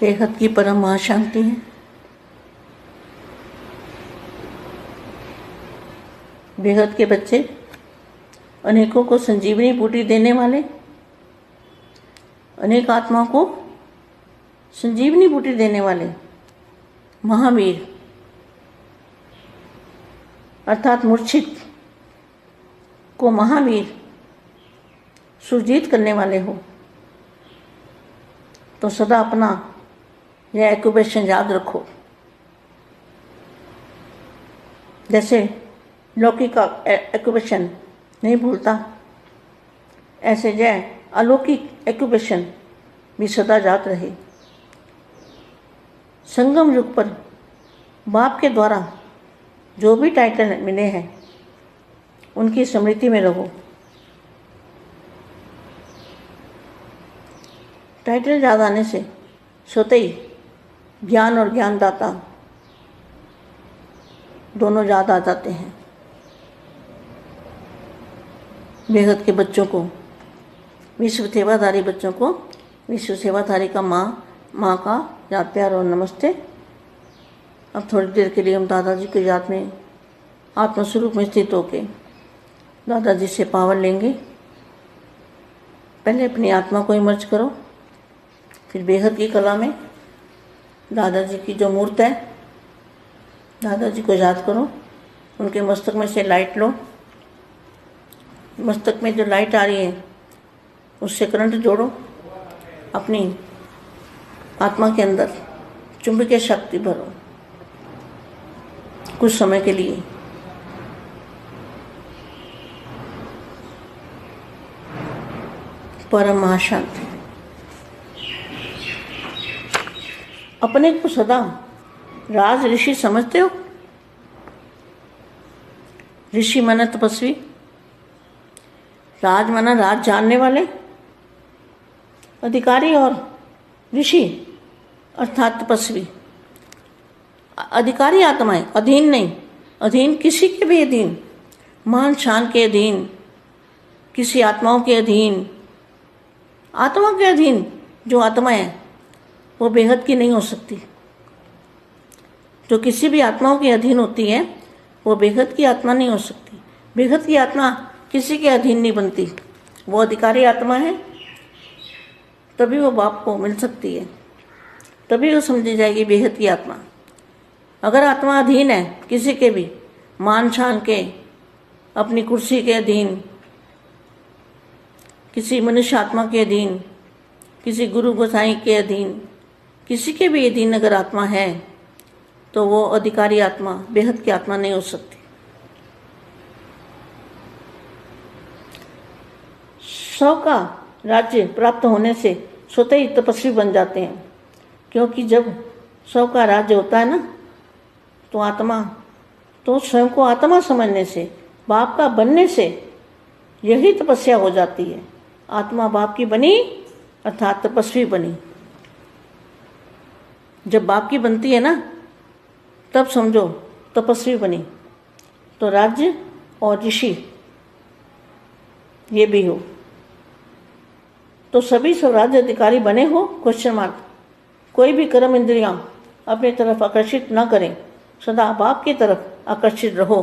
बेहद की परम महाशांति है। बेहद के बच्चे, अनेकों को संजीवनी बूटी देने वाले, अनेक आत्माओं को संजीवनी बूटी देने वाले महावीर, अर्थात मूर्छित को महावीर सुजीत करने वाले हो तो सदा अपना यह एक्यूपेशन याद रखो। जैसे लौकिक एक्यूबेशन नहीं भूलता। ऐसे जय अलौकिक एक्यूबेशन भी सदा याद रहे। संगम युग पर बाप के द्वारा जो भी टाइटल मिले हैं, उनकी स्मृति में रहो। टाइटल याद आने से स्वतः ही ज्ञान और ज्ञानदाता। दोनों याद आ जाते हैं। बेहद के बच्चों को, विश्व सेवाधारी बच्चों को, विश्व सेवाधारी का माँ माँ का याद, प्यार और नमस्ते। अब थोड़ी देर के लिए हम दादाजी की याद में आत्मस्वरूप में स्थित होके दादाजी से पावर लेंगे। पहले अपनी आत्मा को इमर्ज करो, फिर बेहद की कला में दादाजी की जो मूर्त है, दादाजी को याद करो, उनके मस्तक में से लाइट लो। मस्तक में जो लाइट आ रही है, उससे करंट जोड़ो, अपनी आत्मा के अंदर चुंबकीय शक्ति भरो, कुछ समय के लिए। परम महाशांति। अपने को सदा राज ऋषि समझते हो? ऋषि मना तपस्वी राज मना राज जानने वाले? अधिकारी और ऋषि अर्थात तपस्वी अधिकारी आत्माएँ, अधीन नहीं। अधीन किसी के भी अधीन। मान शान के अधीन। किसी आत्माओं के अधीन। आत्मा के अधीन जो आत्मा है। वो बेहद की नहीं हो सकती। जो किसी भी आत्माओं के अधीन होती है, वो बेहद की आत्मा नहीं हो सकती। बेहद की आत्मा किसी के अधीन नहीं बनती। वो अधिकारी आत्मा है, तभी वो बाप को मिल सकती है। तभी वो समझी जाएगी बेहद की आत्मा। अगर आत्मा अधीन है किसी के भी मान शान के, अपनी कुर्सी के अधीन, किसी मनुष्य आत्मा के अधीन, किसी गुरु गोसाई के अधीन किसी के भी अधीन अगर आत्मा है तो वो अधिकारी आत्मा, बेहद की आत्मा नहीं हो सकती। सौ का राज्य प्राप्त होने से स्वतः ही तपस्वी बन जाते हैं, क्योंकि जब सौ का राज्य होता है ना तो आत्मा तो स्वयं को आत्मा समझने से, बाप का बनने से यही तपस्या हो जाती है। आत्मा बाप की बनी, अर्थात तपस्वी बनी। जब बाप की बनती है ना, तब समझो तपस्वी बनी। तो राज्य और ऋषि, ये भी हो। तो सभी स्वराज्य अधिकारी बने हो क्वेश्चन मार्क कोई भी कर्म इंद्रियाँ अपनी तरफ़ आकर्षित न करें, सदा बाप की तरफ़ आकर्षित रहो।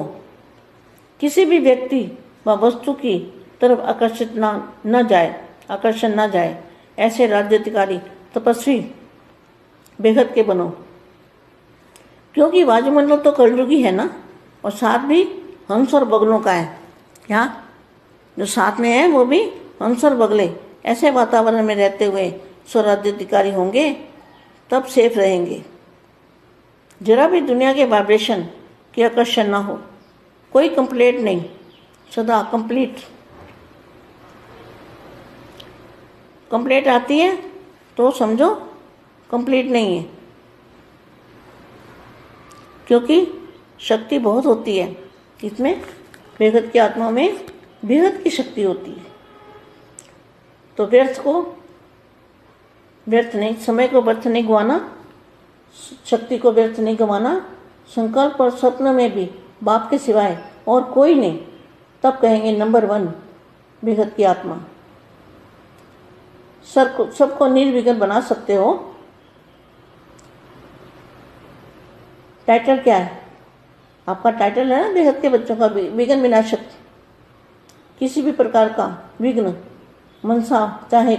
किसी भी व्यक्ति व वस्तु की तरफ़ आकर्षित ना, न जाए, आकर्षण न जाए, ऐसे राज्य अधिकारी तपस्वी बेहद के बनो। क्योंकि वायुमंडल तो कलयुगी है ना, और साथ भी हंस और बगलों का है। क्या? जो साथ में है, वो भी हंस और बगले। ऐसे वातावरण में रहते हुए स्वराज्य अधिकारी होंगे, तब सेफ़ रहेंगे। जरा भी दुनिया के वाइब्रेशन की आकर्षण ना हो। कोई कंप्लेंट नहीं। सदा कंप्लीट कंप्लेंट आती है तो समझो कंप्लीट नहीं है। क्योंकि शक्ति बहुत होती है। इसमें बेहद की आत्मा में बेहद की शक्ति होती है। तो व्यर्थ को, व्यर्थ नहीं, समय को व्यर्थ नहीं गवाना, शक्ति को व्यर्थ नहीं गंवाना, संकल्प और स्वप्न में भी बाप के सिवाय और कोई नहीं। तब कहेंगे नंबर वन बेहद की आत्मा। सर को, सबको निर्विघ्न बना सकते हो। टाइटल क्या है? आपका टाइटल है ना बेहद के बच्चों का विघ्न विनाशक। किसी भी प्रकार का विघ्न, मनसा, चाहे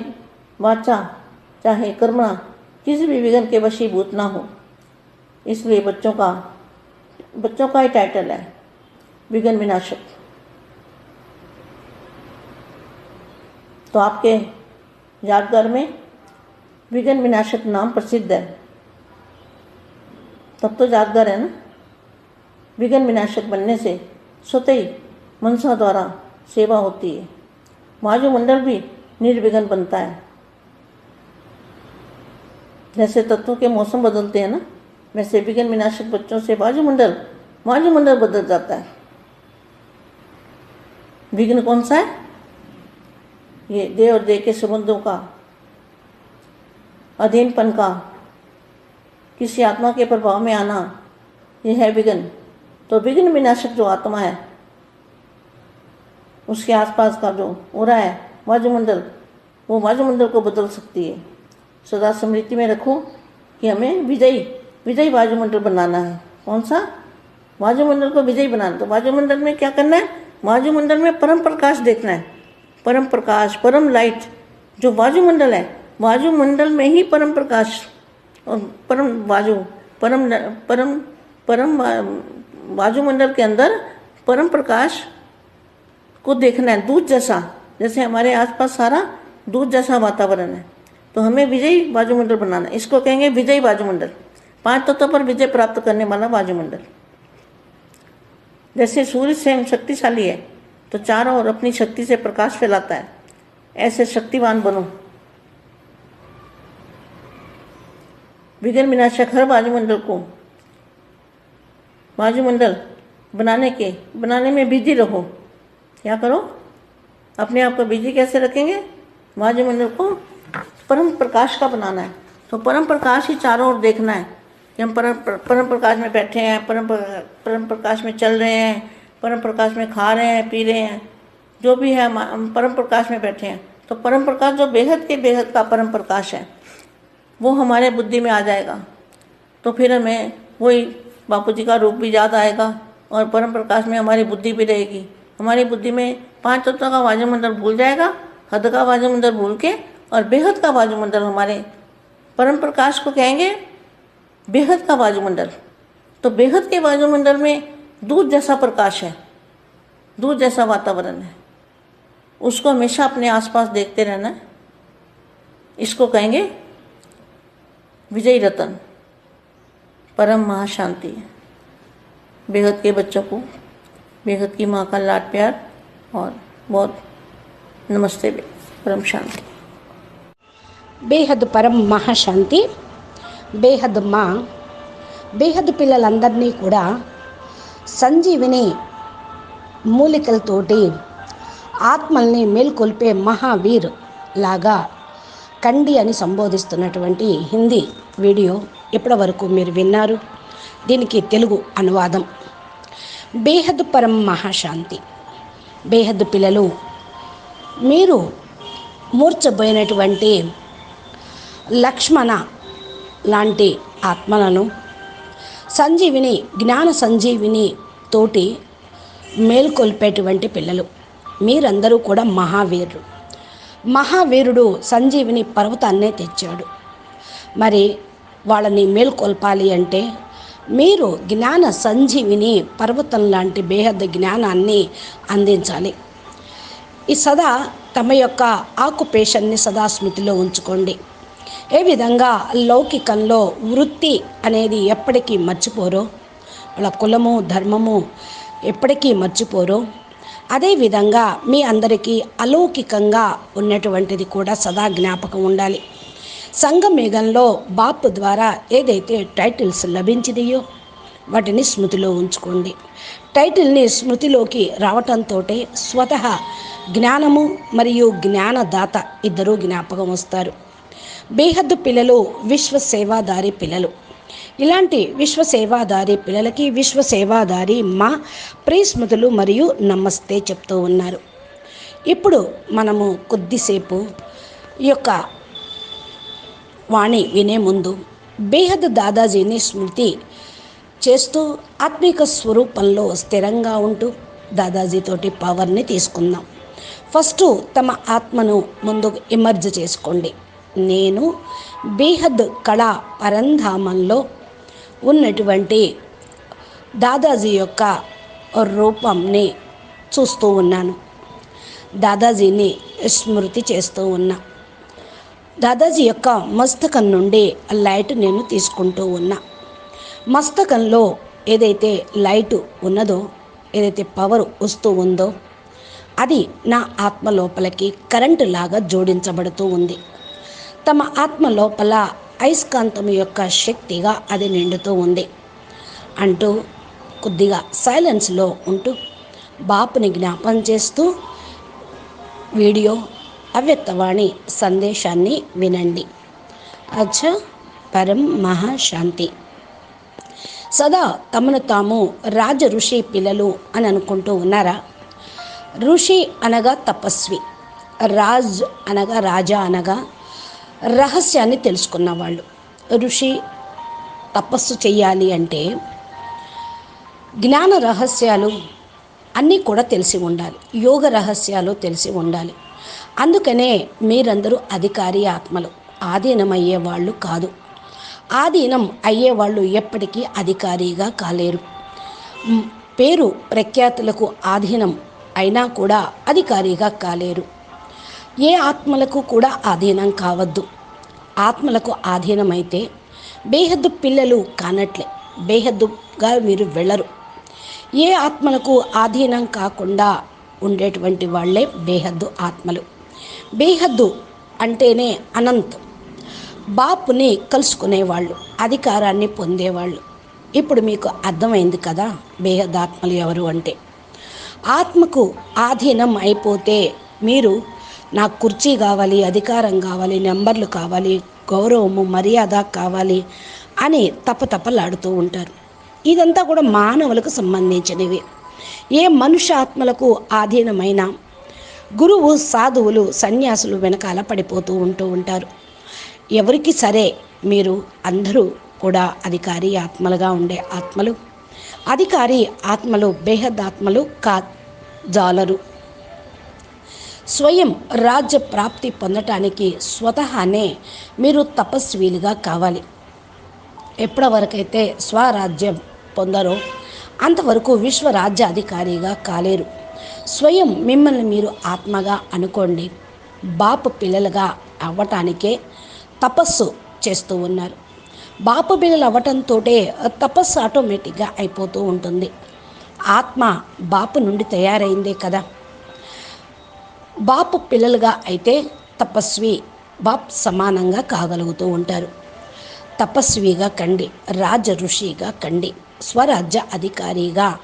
वाचा, चाहे कर्मणा, किसी भी विघ्न के वशीभूत ना हो। इसलिए बच्चों का बच्चों का ही टाइटल है, विघ्न विनाशक। तो आपके यादगार में विघ्न विनाशक नाम प्रसिद्ध है। तब तो यादगार है ना? विघ्न विनाशक बनने से स्वतः ही मनसा द्वारा सेवा होती है। वायुमंडल भी निर्विघ्न बनता है। जैसे तत्वों के मौसम बदलते हैं ना, वैसे विघ्न विनाशक बच्चों से वायुमंडल वायुमंडल बदल जाता है। विघ्न कौन सा है? ये देह और देह के संबंधों का, अधीनपन का किसी आत्मा के प्रभाव में आना यह है विघ्न। तो विघ्न विनाशक जो आत्मा है, उसके आसपास का जो हो रहा है वायुमंडल वो वायुमंडल को बदल सकती है। सदा स्मृति में रखो कि हमें विजयी विजयी वायुमंडल बनाना है। कौन सा? वायुमंडल को विजयी बनाना। तो वायुमंडल में क्या करना है? वायुमंडल में परम प्रकाश देखना है। परम प्रकाश, परम लाइट जो वायुमंडल है, वायुमंडल में ही परम प्रकाश परम वायु परम परम परम वा- वायुमंडल के अंदर परम प्रकाश को देखना है दूध जैसा। जैसे हमारे आसपास सारा दूध जैसा वातावरण है। तो हमें विजयी वायुमंडल बनाना है। इसको कहेंगे विजयी वायुमंडल पाँच तत्वों पर विजय प्राप्त करने वाला वायुमंडल जैसे सूर्य स्वयं शक्तिशाली है तो चारों ओर अपनी शक्ति से प्रकाश फैलाता है। ऐसे शक्तिवान बनो। विघ्न विनाशक हर वायुमंडल को। वायुमंडल बनाने के, बनाने में बिज़ी रहो। क्या करो? अपने आप को बिज़ी कैसे रखेंगे? वायुमंडल को परम प्रकाश का बनाना है। तो परम प्रकाश ही चारों ओर देखना है कि हम परम परम प्रकाश में बैठे हैं, परम प्र- परम प्रकाश में चल रहे हैं, परम प्रकाश में खा रहे हैं, पी रहे हैं। जो भी है हम परम प्रकाश में बैठे हैं। तो परम प्रकाश जो बेहद के बेहद का परम प्रकाश है। वो हमारे बुद्धि में आ जाएगा। तो फिर हमें वही बापू जी का रूप भी याद आएगा और परम प्रकाश में हमारी बुद्धि भी रहेगी। हमारी बुद्धि में पाँच तत्व का वाजु वायुमंडल भूल जाएगा, हद का वाजु वायुमंडल भूल के और बेहद का वाजु वायुमंडल हमारे परम प्रकाश को कहेंगे, बेहद का वायुमंडल तो बेहद के वायुमंडल में दूध जैसा प्रकाश है, दूध जैसा वातावरण है। उसको हमेशा अपने आसपास देखते रहना। इसको कहेंगे विजयी रतन परम महाशांति बेहद के बच्चों को बेहद की माँ का लाड प्यार और बहुत नमस्ते परम शांति బేహద్ పరం మహాశాంతి బేహద్ మా బేహద్ పిల్లలందరినీ కూడా సంజీవిని మూలికలతోటి ఆత్మల్ని మేల్కొల్పే మహావీర్ లాగా కండి అని సంబోధిస్తున్నటువంటి హిందీ వీడియో ఇప్పటివరకు మీరు విన్నారు. దీనికి తెలుగు అనువాదం. బేహద్ పరం మహాశాంతి. బేహద్ పిల్లలు మీరు మూర్చబోయినటువంటి లక్ష్మణ లాంటి ఆత్మలను సంజీవిని జ్ఞాన సంజీవిని తోటి మేల్కొల్పేటువంటి పిల్లలు. మీరందరూ కూడా మహావీరులు. మహావీరుడు సంజీవిని పర్వతాన్నే తెచ్చాడు. మరి వాళ్ళని మేల్కొల్పాలి అంటే మీరు జ్ఞాన సంజీవిని పర్వతం లాంటి బేహద్ద జ్ఞానాన్ని అందించాలి. ఈ సదా తమ యొక్క ఆకుపేషన్ని సదా స్మృతిలో ఉంచుకోండి. ఏ విధంగా లౌకికంలో వృత్తి అనేది ఎప్పటికీ మర్చిపోరో వాళ్ళ కులము ధర్మము ఎప్పటికీ మర్చిపోరో అదేవిధంగా మీ అందరికీ అలౌకికంగా ఉన్నటువంటిది కూడా సదా జ్ఞాపకం ఉండాలి. సంఘమేఘంలో బాప్ ద్వారా ఏదైతే టైటిల్స్ లభించినాయో వాటిని స్మృతిలో ఉంచుకోండి. టైటిల్ని స్మృతిలోకి రావటంతో స్వతహ జ్ఞానము మరియు జ్ఞానదాత ఇద్దరూ జ్ఞాపకం వస్తారు. బేహద్దు పిల్లలు విశ్వ సేవాదారి పిల్లలు. ఇలాంటి విశ్వసేవాదారి పిల్లలకి విశ్వసేవాదారి మా ప్రియస్మృతులు మరియు నమస్తే చెప్తూ ఉన్నారు. ఇప్పుడు మనము కొద్దిసేపు ఈ యొక్క వాణి వినే ముందు బేహద్ దాదాజీని స్మృతి చేస్తూ ఆత్మిక స్వరూపంలో స్థిరంగా ఉంటూ దాదాజీతోటి పవర్ని తీసుకుందాం. ఫస్ట్ తమ ఆత్మను ముందుకు ఇమర్జ్ చేసుకోండి. నేను బేహద్ కళా పరంధామంలో ఉన్నటువంటి దాదాజీ యొక్క రూపంని చూస్తూ ఉన్నాను. దాదాజీని స్మృతి చేస్తూ ఉన్నా. దాదాజీ యొక్క మస్తకం నుండి లైట్ నేను తీసుకుంటూ ఉన్నా. మస్తకంలో ఏదైతే లైట్ ఉన్నదో ఏదైతే పవర్ వస్తూ ఉందో అది నా ఆత్మ లోపలికి కరెంటు లాగా జోడించబడుతూ ఉంది. తమ ఆత్మ లోపల అయస్కాంతం యొక్క శక్తిగా అది నిండుతూ ఉంది. అంటూ కొద్దిగా సైలెన్స్లో ఉంటూ బాపుని జ్ఞాపం చేస్తూ వీడియో అవ్యక్తవాణి సందేశాన్ని వినండి. అచ్చ పరం మహాశాంతి. సదా తమను తాము రాజ ఋషి పిల్లలు అని అనుకుంటూ ఉన్నారా? ఋషి అనగా తపస్వి రాజ్ అనగా రాజా అనగా రహస్యాన్ని తెలుసుకున్న వాళ్ళు ఋషి తపస్సు చేయాలి అంటే జ్ఞాన రహస్యాలు అన్నీ కూడా తెలిసి ఉండాలి. యోగ రహస్యాలు తెలిసి ఉండాలి. అందుకనే మీరందరూ అధికారి ఆత్మలు. ఆధీనం అయ్యేవాళ్ళు కాదు. ఆధీనం అయ్యేవాళ్ళు ఎప్పటికీ అధికారిగా కాలేరు. పేరు ప్రఖ్యాతులకు ఆధీనం అయినా కూడా అధికారిగా కాలేరు. ఏ ఆత్మలకు కూడా ఆధీనం కావద్దు. ఆత్మలకు ఆధీనమైతే బేహద్దు పిల్లలు కానట్లే బేహద్దుగా మీరు వెళ్ళరు. ఏ ఆత్మలకు ఆధీనం కాకుండా ఉండేటువంటి వాళ్ళే బేహద్దు ఆత్మలు. బేహద్దు అంటేనే అనంతం. బాపుని కలుసుకునేవాళ్ళు అధికారాన్ని పొందేవాళ్ళు. ఇప్పుడు మీకు అర్థమైంది కదా బేహద్ ఆత్మలు ఎవరు అంటే. ఆత్మకు ఆధీనం అయిపోతే మీరు నాకు కుర్చీ కావాలి అధికారం కావాలి నెంబర్లు కావాలి గౌరవము మర్యాద కావాలి అని తపతపలాడుతూ ఉంటారు. ఇదంతా కూడా మానవులకు సంబంధించినవి. ఏ మనుష్యాత్మలకు ఆధీనమైన గురువు సాధువులు సన్యాసులు వెనకాల పడిపోతూ ఉంటూ ఉంటారు. ఎవరికి సరే మీరు అందరూ కూడా అధికారి ఆత్మలుగా ఉండే ఆత్మలు. అధికారి ఆత్మలు బేహద్ ఆత్మలు కా జాలరు. స్వయం రాజ్య ప్రాప్తి పొందటానికి స్వతహానే మీరు తపస్వీలుగా కావాలి. ఎప్పటివరకైతే స్వరాజ్యం పొందరో అంతవరకు విశ్వరాజ్యాధికారిగా కాలేరు. స్వయం మిమ్మల్ని మీరు ఆత్మగా అనుకోండి. బాపు పిల్లలుగా అవ్వటానికే తపస్సు చేస్తూ ఉన్నారు. బాపు పిల్లలు అవ్వటంతో తపస్సు ఆటోమేటిక్గా అయిపోతూ ఉంటుంది. ఆత్మ బాపు నుండి తయారైందే కదా. బాపు పిల్లలుగా అయితే తపస్వి బాప్ సమానంగా కాగలుగుతూ ఉంటారు. తపస్విగా కండి రాజ ఋషిగా కండి స్వరాజ్య అధికారిగా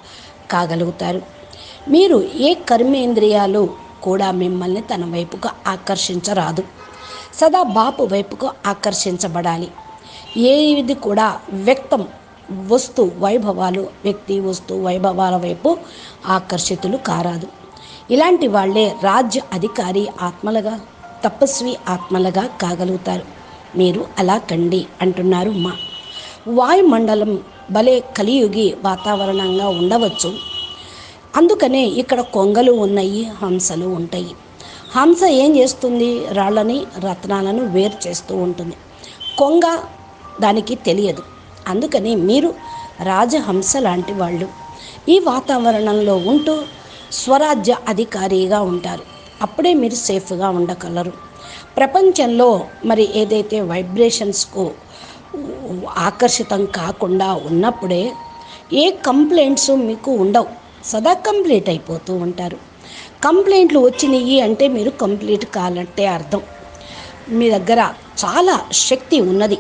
కాగలుగుతారు. మీరు ఏ కర్మేంద్రియాలు కూడా మిమ్మల్ని తన వైపుకు ఆకర్షించరాదు. సదా బాపు వైపుకు ఆకర్షించబడాలి. ఏది కూడా వ్యక్తం వస్తు వైభవాలు వ్యక్తి వస్తు వైభవాల వైపు ఆకర్షితులు కారాదు. ఇలాంటి వాళ్ళే రాజ్య అధికారి ఆత్మలుగా తపస్వి ఆత్మలుగా కాగలుగుతారు. మీరు అలా కండి అంటున్నారు మా. వాయుమండలం భలే కలియుగి వాతావరణంగా ఉండవచ్చు. అందుకనే ఇక్కడ కొంగలు ఉన్నాయి హంసలు ఉంటాయి. హంస ఏం చేస్తుంది? రాళ్ళని రత్నాలను వేరు చేస్తూ ఉంటుంది. కొంగ దానికి తెలియదు. అందుకని మీరు రాజహంస లాంటి వాళ్ళు. ఈ వాతావరణంలో ఉంటూ స్వరాజ్య అధికారిగా ఉంటారు. అప్పుడే మీరు సేఫ్గా ఉండగలరు. ప్రపంచంలో మరి ఏదైతే వైబ్రేషన్స్కు ఆకర్షితం కాకుండా ఉన్నప్పుడే ఏ కంప్లైంట్స్ మీకు ఉండవు. సదా కంప్లీట్ అయిపోతూ ఉంటారు. కంప్లైంట్లు వచ్చినాయి అంటే మీరు కంప్లీట్ కాలంటే అర్థం. మీ దగ్గర చాలా శక్తి ఉన్నది.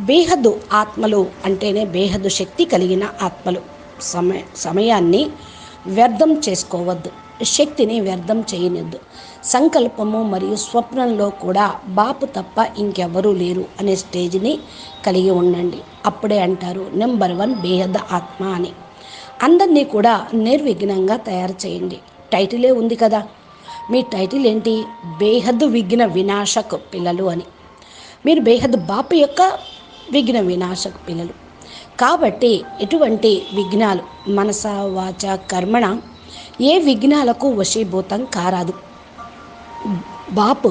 బేహద్దు ఆత్మలు అంటేనే బేహద్దు శక్తి కలిగిన ఆత్మలు. సమయ సమయాన్ని వ్యర్థం చేసుకోవద్దు. శక్తిని వ్యర్థం చేయనిద్దు. సంకల్పము మరియు స్వప్నంలో కూడా బాపు తప్ప ఇంకెవరూ లేరు అనే స్టేజ్ని కలిగి ఉండండి. అప్పుడే అంటారు నెంబర్ వన్ బేహద ఆత్మ అని. అందరినీ కూడా నిర్విఘ్నంగా తయారు చేయండి. టైటిలే ఉంది కదా. మీ టైటిల్ ఏంటి? బేహద్దు విఘ్న వినాశక పిల్లలు అని. మీరు బేహద్ బాపు యొక్క విఘ్న వినాశక పిల్లలు. కాబట్టి ఎటువంటి విఘ్నాలు మనస వాచ కర్మణ ఏ విఘ్నాలకు వశీభూతం కారాదు. బాపు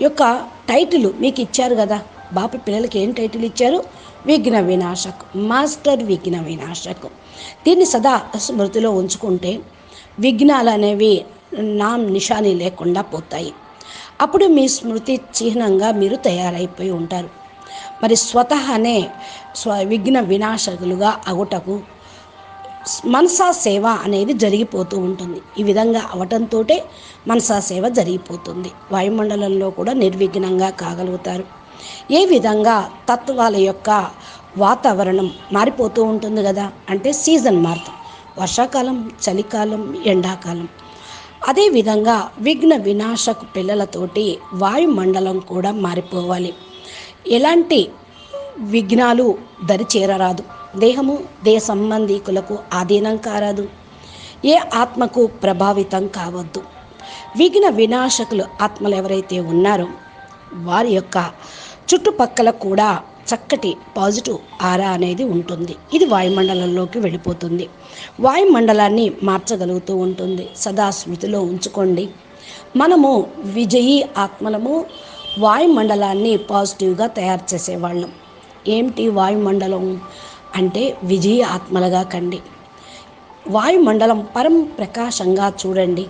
యొక్క టైటిల్ మీకు ఇచ్చారు కదా. బాపు పిల్లలకి ఏం టైటిల్ ఇచ్చారు? విఘ్న వినాశకు మాస్టర్ విఘ్న వినాశకు. దీన్ని సదా స్మృతిలో ఉంచుకుంటే విఘ్నాలు అనేవి నా నిషాని లేకుండా పోతాయి. అప్పుడు మీ స్మృతి చిహ్నంగా మీరు తయారైపోయి ఉంటారు. మరి స్వతహానే స్వ విఘ్న వినాశకులుగా అగుటకు మనసా సేవ అనేది జరిగిపోతూ ఉంటుంది. ఈ విధంగా అవటంతో మనసా సేవ జరిగిపోతుంది. వాయుమండలంలో కూడా నిర్విఘ్నంగా కాగలుగుతారు. ఏ విధంగా తత్వాల యొక్క వాతావరణం మారిపోతూ ఉంటుంది కదా అంటే సీజన్ మారుతాం. వర్షాకాలం చలికాలం ఎండాకాలం. అదేవిధంగా విఘ్న వినాశకు పిల్లలతోటి వాయుమండలం కూడా మారిపోవాలి. ఎలాంటి విఘ్నాలు దరి చేరరాదు. దేహము దేహ సంబంధీకులకు ఆధీనం కారాదు. ఏ ఆత్మకు ప్రభావితం కావద్దు. విఘ్న వినాశకులు ఆత్మలు ఎవరైతే ఉన్నారో వారి యొక్క చుట్టుపక్కల కూడా చక్కటి పాజిటివ్ ఆరా అనేది ఉంటుంది. ఇది వాయుమండలంలోకి వెళ్ళిపోతుంది. వాయుమండలాన్ని మార్చగలుగుతూ ఉంటుంది. సదా స్మృతిలో ఉంచుకోండి. మనము విజయీ ఆత్మలము వాయుమండలాన్ని పాజిటివ్గా తయారు చేసేవాళ్ళం. ఏమిటి వాయుమండలం? అంటే విజయ ఆత్మలుగా కండి. వాయుమండలం పరం ప్రకాశంగా చూడండి.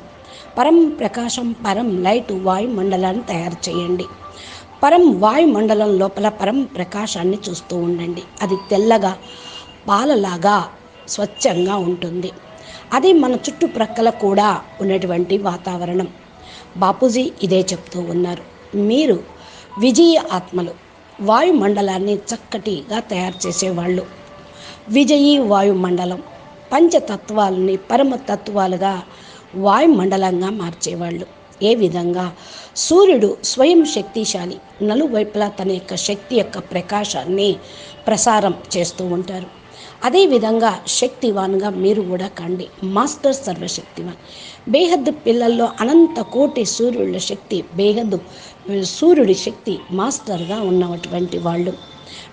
పరం ప్రకాశం పరం లైట్ వాయుమండలాన్ని తయారు చేయండి. పరం వాయుమండలం లోపల పరం ప్రకాశాన్ని చూస్తూ ఉండండి. అది తెల్లగా పాలలాగా స్వచ్ఛంగా ఉంటుంది. అది మన చుట్టుప్రక్కల కూడా ఉన్నటువంటి వాతావరణం. బాపూజీ ఇదే చెప్తూ ఉన్నారు. మీరు విజయ ఆత్మలు వాయుమండలాన్ని చక్కటిగా తయారు చేసేవాళ్ళు. విజయీ వాయుమండలం పంచతత్వాలని పరమతత్వాలుగా వాయుమండలంగా మార్చేవాళ్ళు. ఏ విధంగా? సూర్యుడు స్వయం శక్తిశాలి నలువైపులా తన యొక్క శక్తి యొక్క ప్రకాశాన్ని ప్రసారం చేస్తూ ఉంటారు. అదేవిధంగా శక్తివాన్గా మీరు కూడా కండి. మాస్టర్ సర్వశక్తివాన్. బేహద్దు పిల్లల్లో అనంత కోటి సూర్యుల శక్తి బేహద్దు సూర్యుడి శక్తి మాస్టర్గా ఉన్నటువంటి వాళ్ళు.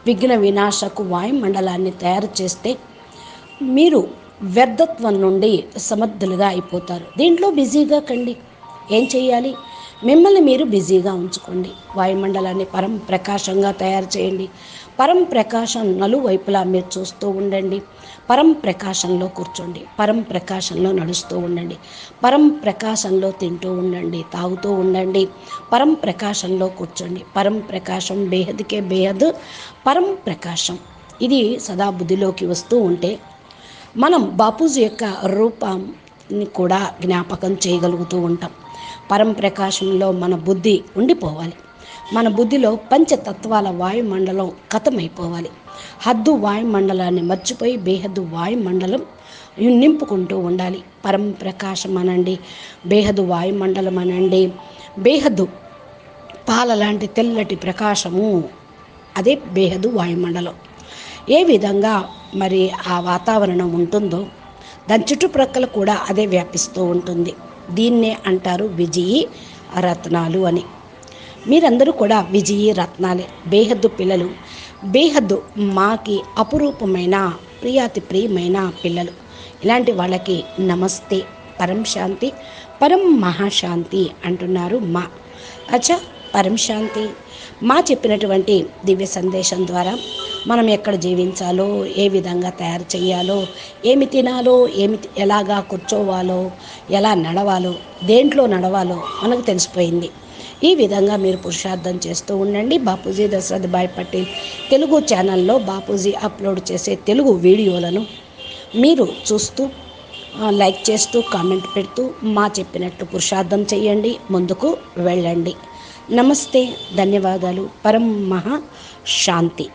విఘ్న వినాశకు వాయుమండలాన్ని తయారు చేస్తే మీరు వ్యర్థత్వం నుండి సమర్థులుగా అయిపోతారు. దీంట్లో బిజీగా కండి. ఏం చేయాలి మిమ్మల్ని మీరు బిజీగా ఉంచుకోండి. వాయుమండలాన్ని పరం ప్రకాశంగా తయారు చేయండి. పరం ప్రకాశం నలువైపులా మీరు చూస్తూ ఉండండి. పరం ప్రకాశంలో కూర్చోండి. పరం ప్రకాశంలో నడుస్తూ ఉండండి. పరం ప్రకాశంలో తింటూ ఉండండి. తాగుతూ ఉండండి. పరం ప్రకాశంలో కూర్చోండి. పరం ప్రకాశం బేహద్కే బేహద్ పరం ప్రకాశం. ఇది సదా బుద్ధిలోకి వస్తూ ఉంటే మనం బాపూజీ యొక్క రూపాన్ని కూడా జ్ఞాపకం చేయగలుగుతూ ఉంటాం. పరం ప్రకాశంలో మన బుద్ధి ఉండిపోవాలి. మన బుద్ధిలో పంచతత్వాల వాయుమండలం కథమైపోవాలి. హద్దు వాయుమండలాన్ని మర్చిపోయి బేహద్దు వాయుమండలం నింపుకుంటూ ఉండాలి. పరం ప్రకాశం అనండి బేహద్దు వాయుమండలం అనండి బేహద్దు పాల లాంటి తెల్లటి ప్రకాశము అదే బేహదు వాయుమండలం. ఏ విధంగా మరి ఆ వాతావరణం ఉంటుందో దాని చుట్టుప్రక్కల కూడా అదే వ్యాపిస్తూ ఉంటుంది. దీన్నే అంటారు విజయీ రత్నాలు అని. మీరందరూ కూడా విజయీ రత్నాలే. బేహద్దు పిల్లలు. బేహద్దు మాకి అపురూపమైన ప్రియాతి ప్రియమైన పిల్లలు. ఇలాంటి వాళ్ళకి నమస్తే. పరం శాంతి పరం మహాశాంతి అంటున్నారు మా. అచ్చా పరంశాంతి మా చెప్పినటువంటి దివ్య సందేశం ద్వారా మనం ఎక్కడ జీవించాలో ఏ విధంగా తయారు చేయాలో ఏమి తినాలో ఏమి ఎలాగా కూర్చోవాలో ఎలా నడవాలో దేంట్లో నడవాలో మనకు తెలిసిపోయింది. ఈ విధంగా మీరు పురుషార్థం చేస్తూ ఉండండి. బాపూజీ దశరథ్ భాయ్ పటేల్ తెలుగు ఛానల్లో బాపూజీ అప్లోడ్ చేసే తెలుగు వీడియోలను మీరు చూస్తూ లైక్ చేస్తూ కామెంట్ పెడుతూ మా చెప్పినట్టు పురుషార్థం చేయండి ముందుకు వెళ్ళండి. నమస్తే ధన్యవాదాలు. పరం మహా శాంతి.